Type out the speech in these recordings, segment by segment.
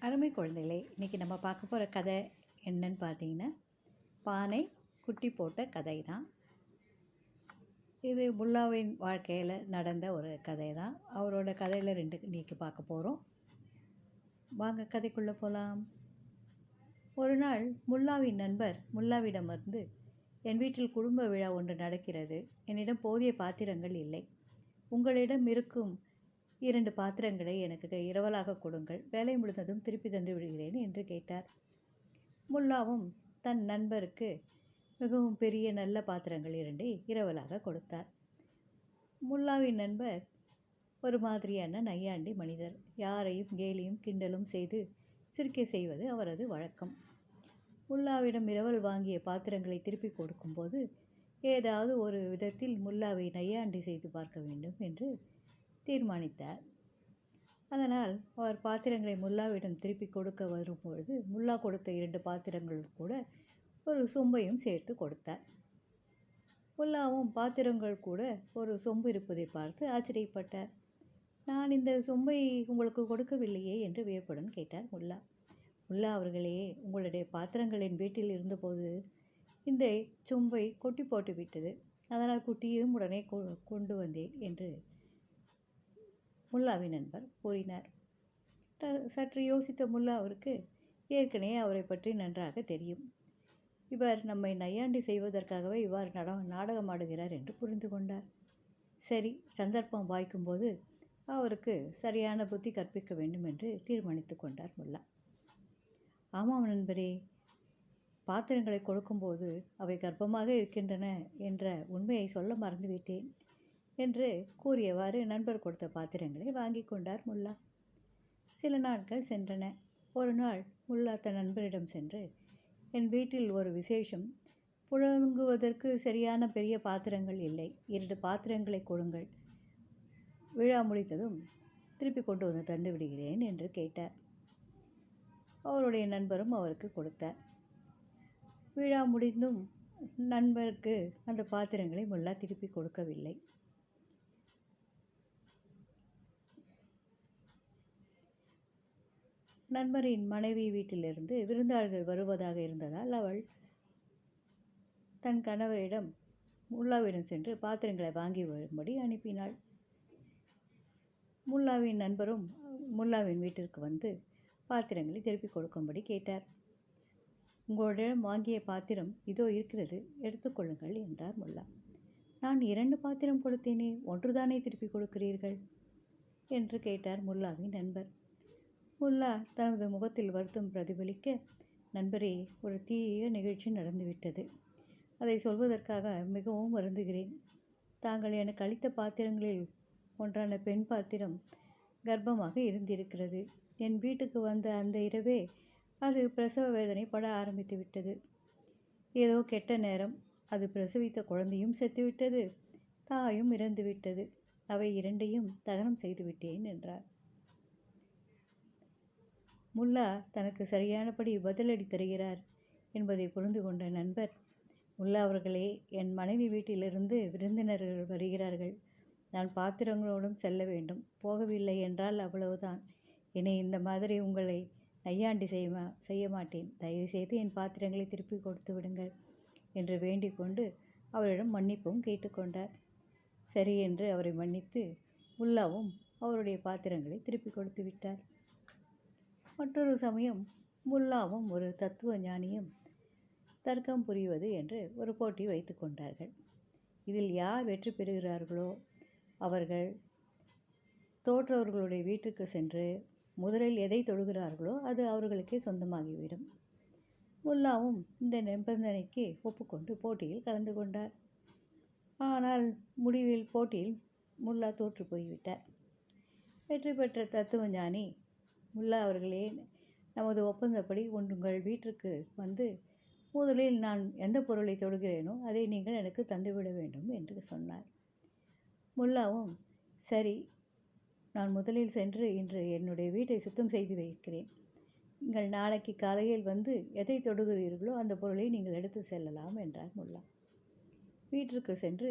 அருமை குழந்தைகளே இன்றைக்கி நம்ம பார்க்க போகிற கதை என்னன்னு பார்த்தீங்கன்னா பானை குட்டி போட்ட கதை தான் இது முல்லாவின் வாழ்க்கையில் நடந்த ஒரு கதை தான் அவரோட கதையில் ரெண்டு இன்றைக்கி பார்க்க போகிறோம் வாங்க கதைக்குள்ளே போகலாம் ஒரு நாள் முல்லாவின் நண்பர் முல்லாவிடம் இருந்து என் வீட்டில் குடும்ப விழா ஒன்று நடக்கிறது. என்னிடம் போதிய பாத்திரங்கள் இல்லை. உங்களிடம் இருக்கும் இரண்டு பாத்திரங்களை எனக்கு இரவலாக கொடுங்கள். வேலை முடிந்ததும் திருப்பி தந்து விடுகிறேன் என்று கேட்டார். முல்லாவும் தன் நண்பருக்கு மிகவும் பெரிய நல்ல பாத்திரங்கள் இரண்டை இரவலாக கொடுத்தார். முல்லாவின் நண்பர் ஒரு மாதிரியான நையாண்டி மனிதர். யாரையும் கேலியும் கிண்டலும் செய்து சிரிக்கை செய்வது அவரது வழக்கம். முல்லாவிடம் இரவல் வாங்கிய பாத்திரங்களை திருப்பி கொடுக்கும்போது ஏதாவது ஒரு விதத்தில் முல்லாவை நையாண்டி செய்து பார்க்க வேண்டும் என்று தீர்மானித்தார். அதனால் அவர் பாத்திரங்களை முல்லாவிடம் திருப்பி கொடுக்க வரும்பொழுது முல்லா கொடுத்த இரண்டு பாத்திரங்கள் கூட ஒரு சொம்பையும் சேர்த்து கொடுத்தார். முல்லாவும் பாத்திரங்கள் கூட ஒரு சொம்பு இருப்பதை பார்த்து ஆச்சரியப்பட்டார். நான் இந்த சொம்பை உங்களுக்கு கொடுக்கவில்லையே? என்று வியப்புடன் கேட்டார் முல்லா. முல்லா அவர்களே உங்களுடைய பாத்திரங்களின் வீட்டில் இருந்தபோது இந்த சொம்பை கொட்டி போட்டு விட்டது அதனால் குட்டியையும் உடனே கொண்டு வந்தேன் என்று முல்லாவின் நண்பர் கூறினார். சற்று யோசித்த முல்லா அவருக்கு ஏற்கனவே அவரை பற்றி நன்றாக தெரியும். இவர் நம்மை நையாண்டி செய்வதற்காகவே இவ்வாறு நட நாடகமாடுகிறார் என்று புரிந்து கொண்டார். சரி சந்தர்ப்பம் வாய்க்கும்போது அவருக்கு சரியான புத்தி கற்பிக்க வேண்டும் என்று தீர்மானித்து கொண்டார் முல்லா. ஆமாம் நண்பரே பாத்திரங்களை கொடுக்கும்போது அவை கர்ப்பமாக இருக்கின்றன என்ற உண்மையை சொல்ல மறந்துவிட்டேன். என்று கூறியவாறு நண்பர் கொடுத்த பாத்திரங்களை வாங்கி கொண்டார் முல்லா. சில நாட்கள் சென்றன. ஒரு நாள் முல்லா தன் நண்பரிடம் சென்று என் வீட்டில் ஒரு விசேஷம். புழங்குவதற்கு சரியான பெரிய பாத்திரங்கள் இல்லை. இரண்டு பாத்திரங்களை கொடுங்கள். விழா முடித்ததும் திருப்பி கொண்டு வந்து தந்து விடுகிறேன் என்று கேட்டார். அவருடைய நண்பரும் அவருக்கு கொடுத்தார். விழா முடிந்தும் நண்பருக்கு அந்த பாத்திரங்களை முல்லா திருப்பி கொடுக்கவில்லை. நண்பரின் மனைவி வீட்டிலிருந்து விருந்தாளிகள் வருவதாக இருந்ததால் அவள் தன் கணவரிடம் முல்லாவிடம் சென்று பாத்திரங்களை வாங்கி வரும்படி அனுப்பினாள். முல்லாவின் நண்பரும் முல்லாவின் வீட்டிற்கு வந்து பாத்திரங்களை திருப்பி கொடுக்கும்படி கேட்டார். உங்களிடம் வாங்கிய பாத்திரம் இதோ இருக்கிறது எடுத்துக்கொள்ளுங்கள் என்றார் முல்லா. நான் இரண்டு பாத்திரம் கொடுத்தேனே ஒன்றுதானே திருப்பி கொடுக்கிறீர்கள்? என்று கேட்டார் முல்லாவின் நண்பர். முல்லா தனது முகத்தில் வருத்தம் பிரதிபலிக்க நண்பரே ஒரு தீய நிகழ்ச்சி நடந்துவிட்டது. அதை சொல்வதற்காக மிகவும் வருந்துகிறேன். தாங்கள் எனக்கு அளித்த பாத்திரங்களில் ஒன்றான பெண் பாத்திரம் கர்ப்பமாக இருந்திருக்கிறது. என் வீட்டுக்கு வந்த அந்த இரவே அது பிரசவ வேதனை பட ஆரம்பித்து விட்டது. ஏதோ கெட்ட நேரம். அது பிரசவித்த குழந்தையும் செத்துவிட்டது. தாயும் இறந்துவிட்டது. அவை இரண்டையும் தகனம் செய்துவிட்டேன் என்றார். முல்லா தனக்கு சரியானபடி பதிலடி தருகிறார் என்பதை புரிந்து கொண்ட நண்பர் முல்லா அவர்களே என் மனைவி வீட்டிலிருந்து விருந்தினர்கள் வருகிறார்கள். நான் பாத்திரங்களோடும் செல்ல வேண்டும். போகவில்லை என்றால் அவ்வளவுதான். என்னை இந்த மாதிரி உங்களை நையாண்டி செய்ய செய்ய மாட்டேன். தயவுசெய்து என் பாத்திரங்களை திருப்பி கொடுத்து விடுங்கள் என்று வேண்டிக் கொண்டு அவரிடம் மன்னிப்பும் கேட்டுக்கொண்டார் சரி என்று அவரை மன்னித்து முல்லாவும் அவருடைய பாத்திரங்களை திருப்பி கொடுத்து விட்டார். மற்றொரு சமயம் முல்லாவும் ஒரு தத்துவ ஞானியும் தர்க்கம் புரிவது என்று ஒரு போட்டி வைத்து கொண்டார்கள். இதில் யார் வெற்றி பெறுகிறார்களோ அவர்கள் தோற்றவர்களுடைய வீட்டுக்கு சென்று முதலில் எதை தொடுகிறார்களோ அது அவர்களுக்கே சொந்தமாகிவிடும். முல்லாவும் இந்த நிபந்தனைக்கு ஒப்புக்கொண்டு போட்டியில் கலந்து கொண்டார். ஆனால் முடிவில் போட்டியில் முல்லா தோற்று போய்விட்டார். வெற்றி பெற்ற தத்துவ ஞானி முல்லா அவர்களே நமது ஒப்பந்தப்படி உங்கள் வீட்டிற்கு வந்து முதலில் நான் எந்த பொருளை தொடுகிறேனோ அதை நீங்கள் எனக்கு தந்துவிட வேண்டும் என்று சொன்னார். முல்லாவும் சரி நான் முதலில் சென்று இன்று என்னுடைய வீட்டை சுத்தம் செய்து வைக்கிறேன். நீங்கள் நாளைக்கு காலையில் வந்து எதை தொடுகிறீர்களோ அந்த பொருளை நீங்கள் எடுத்து செல்லலாம் என்றார் முல்லா. வீட்டிற்கு சென்று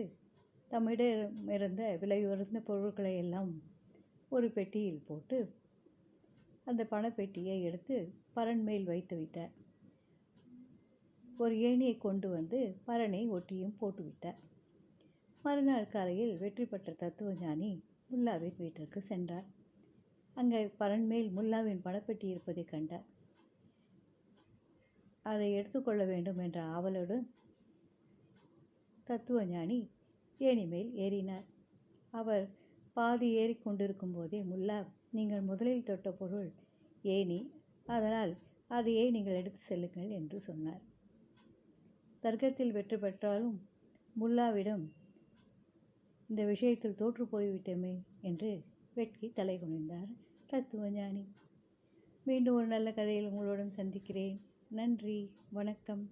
தம்மிடம் இருந்த விலை உயர்ந்த பொருட்களை எல்லாம் ஒரு பெட்டியில் போட்டு அந்த பணப்பெட்டியை எடுத்து பரன் மேல் வைத்து விட்டார். ஒரு ஏணியை கொண்டு வந்து பரனை ஒட்டியும் போட்டுவிட்டார் மறுநாள் காலையில் வெற்றி பெற்ற தத்துவஞானி முல்லாவின் வீட்டிற்கு சென்றார். அங்கே பரன் மேல் முல்லாவின் பணப்பெட்டி இருப்பதை கண்டார். அதை எடுத்துக்கொள்ள வேண்டும் என்ற ஆவலோடு தத்துவஞானி ஏணி மேல் ஏறினார். அவர் பாதி ஏறிக்கொண்டிருக்கும் போதே முல்லா நீங்கள் முதலில் தொட்ட பொருள் ஏணி. அதனால் அதையே நீங்கள் எடுத்து செல்லுங்கள் என்று சொன்னார். தர்க்கத்தில் வெற்றி பெற்றாலும் முல்லாவிடம் இந்த விஷயத்தில் தோற்று போய்விட்டோமே என்று வெட்கி தலை குனிந்தார் தத்துவ ஞானி மீண்டும் ஒரு நல்ல கதையில் உங்களுடன் சந்திக்கிறேன். நன்றி. வணக்கம்.